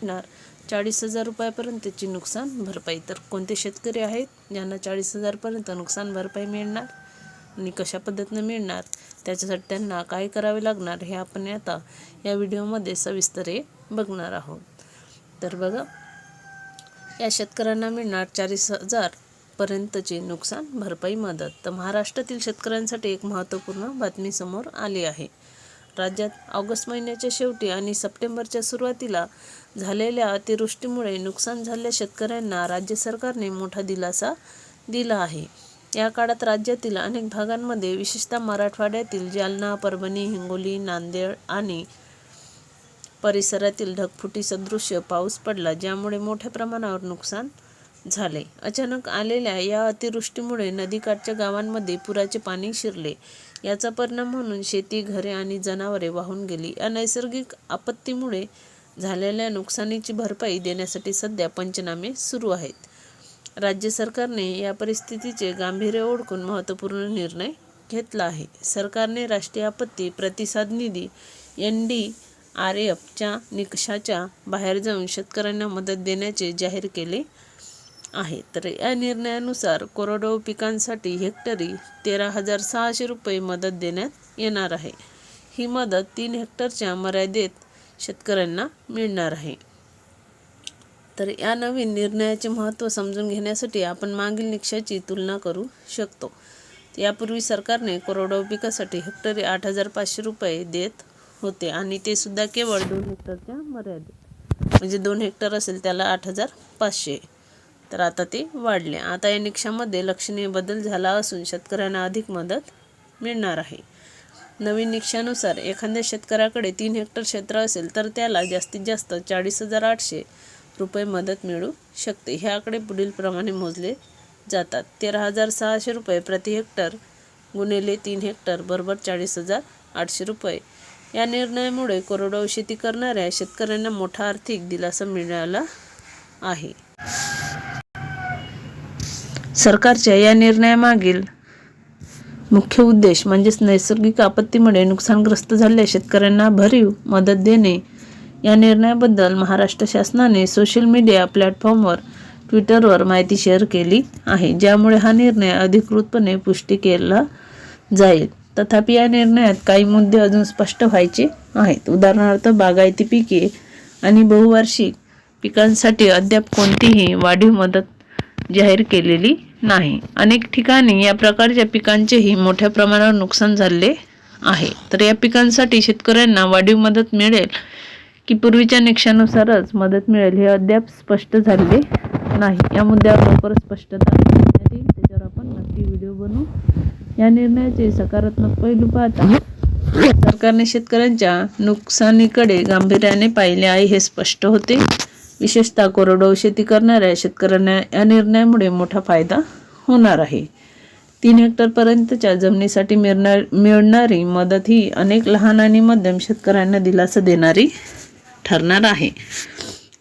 भेटणार चाळीस हजार रुपयापर्यंतची नुकसान भरपाई. तर कोणते शेतकरी आहेत? ज्यांना चाळीस हजारपर्यंत नुकसान भरपाई मिळणार आणि कशा पद्धतीनं मिळणार? त्याच्यासाठी त्यांना काय करावे लागणार? हे आपण आता या व्हिडिओमध्ये सविस्तर बघणार आहोत. तर बघा या शेतकऱ्यांना मिळणार चाळीस हजार पर्यंतची नुकसान भरपाई मदत. तर महाराष्ट्रातील शेतकऱ्यांसाठी एक महत्त्वपूर्ण बातमी समोर आली आहे. राज्यात ऑगस्ट महिन्याच्या शेवटी आणि सप्टेंबरच्या सुरुवातीला झालेल्या अतिवृष्टीमुळे नुकसान झालेल्या शेतकऱ्यांना राज्य सरकारने मोठा दिलासा दिला आहे. या काळात राज्यातील अनेक भागांमध्ये विशेषतः मराठवाड्यातील जालना परभणी हिंगोली नांदेड आणि परिसरातील ढगफुटी सदृश्य पाऊस पडला ज्यामुळे मोठ्या प्रमाणावर नुकसान झाले. अचानक आलेल्या या अतिवृष्टीमुळे नदीकाठच्या गावांमध्ये पुराचे पाणी शिरले. याचा परिणाम म्हणून शेती घरे आणि जनावरे वाहून गेली. या नैसर्गिक आपत्तीमुळे झालेल्या नुकसानीची भरपाई देण्यासाठी सध्या पंचनामे सुरू आहेत. राज्य सरकारने या परिस्थितीचे गांभीर्य ओळखून महत्त्वपूर्ण निर्णय घेतला आहे. सरकारने राष्ट्रीय आपत्ती प्रतिसाद निधी एन डी आर एफच्या निकषाच्या बाहेर जाऊन शेतकऱ्यांना मदत देण्याचे जाहीर केले आहे. तर या निर्णयानुसार कोरडवाहू पिकांसाठी हेक्टरी तेरा हजार सहाशे रुपये मदत देण्यात येणार आहे. ही मदत तीन हेक्टरच्या मर्यादेत शेतकऱ्यांना मिळणार आहे. तर या नवीन निर्णयाचे महत्त्व समजून घेण्यासाठी आपण मागील निकषाची तुलना करू शकतो. यापूर्वी सरकारने कोरडवाहू पिकासाठी हेक्टरी आठ हजार पाचशे रुपये देत होते आणि ते सुद्धा केवळ दोन हेक्टरच्या मर्यादेत. म्हणजे दोन हेक्टर असेल त्याला आठ हजार पाचशे. तर आता ते वाढले. आता या निकषामध्ये लक्षणीय बदल झाला असून शेतकऱ्यांना अधिक मदत मिळणार आहे. नवीन निकषानुसार एखाद्या शेतकऱ्याकडे तीन हेक्टर क्षेत्र असेल तर त्याला जास्तीत जास्त चाळीस हजार आठशे रुपये मदत मिळू शकते. हे आकडे पुढीलप्रमाणे मोजले जातात. तेरा हजार सहाशे रुपये प्रति हेक्टर गुणिले तीन हेक्टर बरोबर चाळीस हजार आठशे रुपये. या निर्णयामुळे कोरडवाहू शेती करणाऱ्या शेतकऱ्यांना मोठा आर्थिक दिलासा मिळाला आहे. सरकारच्या या निर्णयामागील मुख्य उद्देश म्हणजेच नैसर्गिक आपत्तीमुळे नुकसानग्रस्त झालेल्या शेतकऱ्यांना भरीव मदत देणे. या निर्णयाबद्दल महाराष्ट्र शासनाने सोशल मीडिया प्लॅटफॉर्मवर ट्विटरवर माहिती शेअर केली आहे. ज्यामुळे हा निर्णय अधिकृतपणे पुष्टी केला जाईल. तथापि या निर्णयात काही मुद्दे अजून स्पष्ट व्हायचे आहेत. उदाहरणार्थ बागायती पिके आणि बहुवार्षिक पिकांसाठी अद्याप कोणतीही वाढीव मदत जाहीर केलेली नाही. अनेक ठिकाणी या प्रकारच्या पिकांचेही मोठ्या प्रमाणावर नुकसान झाले आहे. तर या पिकांसाठी शेतकऱ्यांना वाढीव मदत मिळेल की पूर्वीच्या निकषानुसारच मदत मिळेल हे अद्याप स्पष्ट झाले नाही. या मुद्द्यावर लवकरच स्पष्टता देण्यात येईल. त्याच्यावर आपण नक्की व्हिडिओ बनवू. या निर्णयाचे सकारात्मक पैलू पाहता सरकारने शेतकऱ्यांच्या नुकसानीकडे गांभीर्याने पाहिले आहे हे स्पष्ट होते. विशेषतः कोरडवाहू शेती करणाऱ्या शेतकऱ्यांना या निर्णयामुळे मोठा फायदा होणार आहे. तीन हेक्टरपर्यंतच्या जमिनीसाठी मिळणार मिळणारी मदत ही अनेक लहान आणि मध्यम शेतकऱ्यांना दिलासा देणारी ठरणार आहे.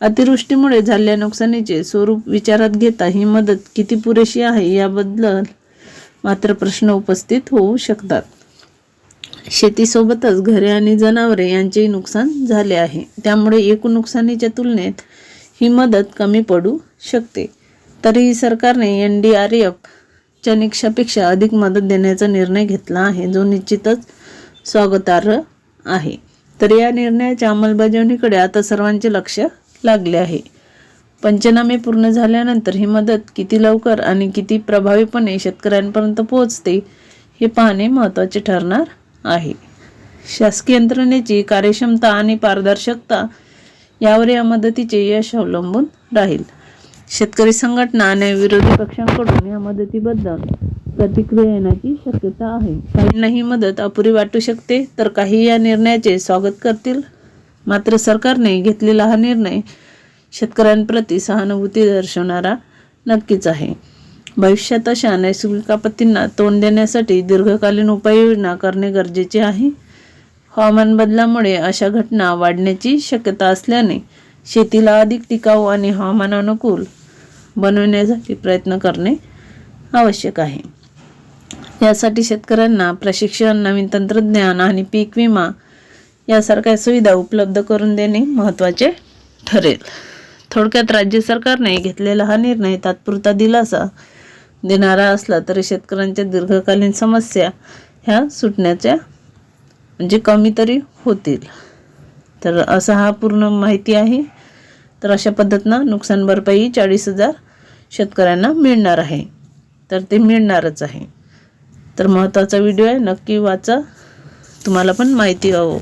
अतिवृष्टीमुळे झालेल्या नुकसानीचे स्वरूप विचारात घेता ही मदत किती पुरेशी आहे याबद्दल मात्र प्रश्न उपस्थित होऊ शकतात. शेतीसोबतच घरे आणि जनावरे यांचेही नुकसान झाले आहे. त्यामुळे एकूण नुकसानीच्या तुलनेत ही मदत कमी पडू शकते. तरीही सरकारने एन डी आर एफच्या निकषापेक्षा अधिक मदत देण्याचा निर्णय घेतला आहे जो निश्चितच स्वागतार्ह आहे. तर या निर्णयाच्या अंमलबजावणीकडे आता सर्वांचे लक्ष लागले आहे. पंचनामे पूर्ण झाल्यानंतर ही मदत किती लवकर आणि किती प्रभावीपणे शेतकऱ्यांपर्यंत पोहोचते हे पाहणे महत्त्वाचे ठरणार आहे. शासकीय यंत्रणेची कार्यक्षमता आणि पारदर्शकता यावर या मदतीचे यश अवलंबून राहील. शेतकरी संघटना आणि विरोधी पक्षांकडून या मदतीबद्दल प्रतिक्रिया येण्याची शक्यता आहे. काहींना ही मदत अपुरी वाटू शकते तर काही या निर्णयाचे स्वागत करतील. मात्र सरकारने घेतलेला हा निर्णय शेतकऱ्यांप्रती सहानुभूती दर्शवणारा नक्कीच आहे. भविष्यात अशा नैसर्गिक आपत्तींना तोंड देण्यासाठी दीर्घकालीन उपाययोजना करणे गरजेचे आहे. हवामान बदलामुळे अशा घटना वाढण्याची शक्यता असल्याने शेतीला अधिक टिकाऊ आणि हवामानानुकूल बनवण्यासाठी प्रयत्न करणे आवश्यक आहे. यासाठी शेतकऱ्यांना प्रशिक्षण नवीन तंत्रज्ञान आणि पीक विमा यासारख्या सुविधा उपलब्ध करून देणे महत्त्वाचे ठरेल. थोडक्यात राज्य सरकारने घेतलेला हा निर्णय तात्पुरता दिलासा देणारा असला तरी शेतकऱ्यांच्या दीर्घकालीन समस्या ह्या सुटण्याच्या म्हणजे कमी तरी होतील. तर असा हा पूर्ण माहिती आहे. तर अशा पद्धतीनं नुकसान भरपाई चाळीस हजार शेतकऱ्यांना मिळणार आहे. तर ते मिळणारच आहे. तर महत्त्वाचा व्हिडिओ आहे. नक्की वाचा. तुम्हाला पण माहिती हवं.